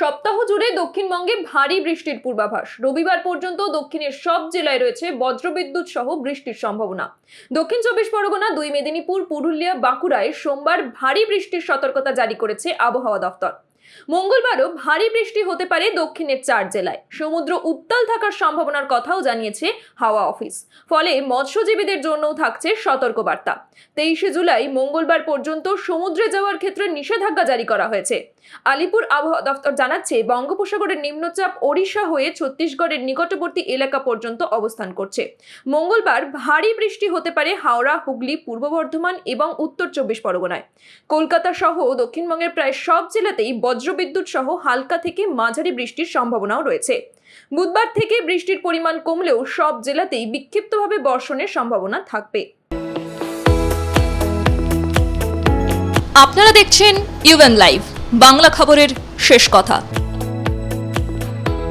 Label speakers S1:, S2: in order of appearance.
S1: সপ্তাহ জুড়ে দক্ষিণবঙ্গে ভারী বৃষ্টির পূর্বাভাস। রবিবার পর্যন্ত দক্ষিণের সব জেলায় রয়েছে বজ্রবিদ্যুৎ সহ বৃষ্টির সম্ভাবনা। দক্ষিণ চব্বিশ পরগনা, দুই মেদিনীপুর, পুরুলিয়া, বাঁকুড়ায় সোমবার ভারী বৃষ্টির সতর্কতা জারি করেছে আবহাওয়া দফতর। মঙ্গলবারও ভারী বৃষ্টি হতে পারে দক্ষিণের চার জেলায়। সমুদ্র উত্তাল থাকার সম্ভাবনার কথাও জানিয়েছে হাওয়া অফিস। ফলে মৎস্যজীবীদের জন্যও থাকছে সতর্কবার্তা। তেইশে জুলাই মঙ্গলবার পর্যন্ত সমুদ্রে যাওয়ার ক্ষেত্রে নিষেধাজ্ঞা জারি করা হয়েছে। আলিপুর আবহাওয়া দফতর জানাচ্ছে, বঙ্গোপসাগরের নিম্নচাপ ওড়িশা হয়ে ছত্তিশগড়ের নিকটবর্তী এলাকা পর্যন্ত অবস্থান করছে। মঙ্গলবার ভারী বৃষ্টি হতে পারে হাওড়া, হুগলি, পূর্ব বর্ধমান এবং উত্তর চব্বিশ পরগনায়। কলকাতা সহ দক্ষিণবঙ্গের প্রায় সব জেলাতেই বজ্রবিদ্যুৎ সহ হালকা থেকে মাঝারি বৃষ্টির সম্ভাবনাও রয়েছে। বুধবার থেকে বৃষ্টির পরিমাণ কমলেও সব জেলাতেই বিক্ষিপ্তভাবে বর্ষণের সম্ভাবনা থাকবে।
S2: আপনারা দেখছেন ইউএন লাইভ বাংলা খবরের শেষ কথা।